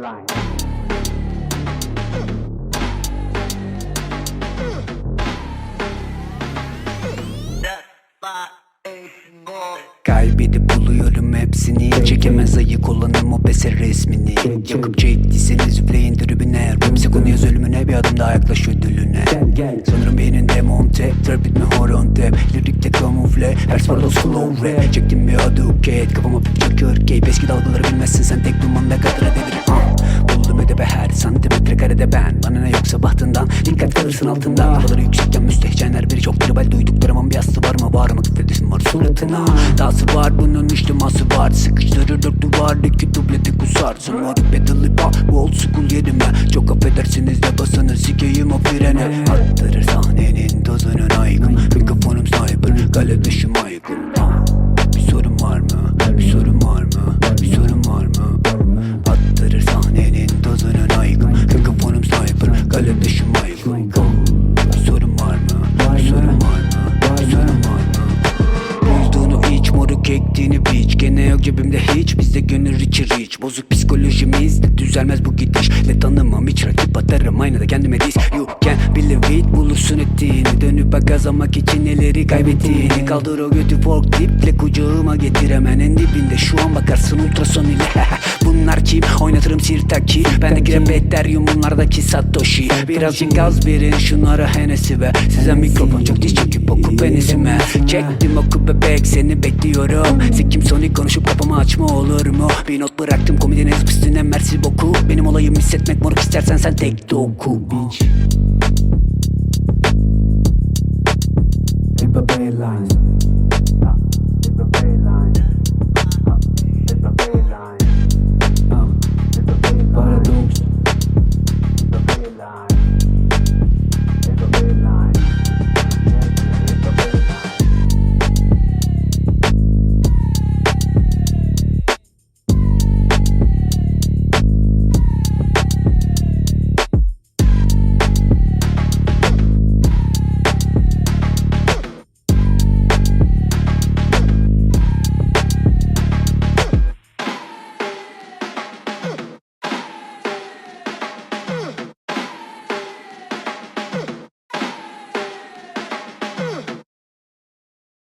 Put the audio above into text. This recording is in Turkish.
line. Kaybedip buluyorum hepsini. Çekemez ayık olanım o beser resmini. Yakıp çektiyseniz üfleyin tribüne. Rapse konuyoruz ölümüne bir adım daha yaklaş ödülüne. Sanırım beyninde monte. Trap bitme horon tep Lirikte kamufle. Vers parola slow rap Çektim bir adı uket Kafama pek çakır keyif Eski dalgaları bilmezsin sen tek duman ve katıra devir. ah. Buldum ödebe her santimetre karede ben. Bana ne yoksa bahtından Dikkat kalırsın altından. Havaları yüksekken müstehcenler biri çok global Duyduklarım ambiyası var mı? Var mı küfredesin var suratına? Dahası var bunun iştiması var. Sıkıştırır dört duvardaki dubleti kusarsın Var pedali bak bu old school yerime. Çok affedersiniz de basını sikeyim o frene. Attırır sahnenin tozunun aygın Mikrofonum sniper kale dışı aygın. Bir sorun var mı? Biç Gene yok cebimde hiç. Bizde gönül rich rich. Bozuk psikolojimizde düzelmez bu gidiş. Ne tanımam hiç rakip atarım. Aynada kendime diz. You can believe it. Bulursun ettiğini. Dönüp bak kazanmak için neleri kaybettiğini. Kaldır o götü fork diple kucağıma getir hemen en dibinde Şu an bakarsın ultrason ile. Bunlar kim? Oynatırım sirtaki. Bendeki rap ethereum bunlardaki satoshi. Birazcık gaz verin şunlara henesi ve Size mikrofon çok diş çekip oku penisime Çektim oku bebek seni bekliyorum. Sikim sonic konuşup kafamı açma olur mu? Bir not bıraktım komedinin üstüne mersi boku. Benim olayım hissetmek moruk istersen sen tek de oku bitch. Paper lines.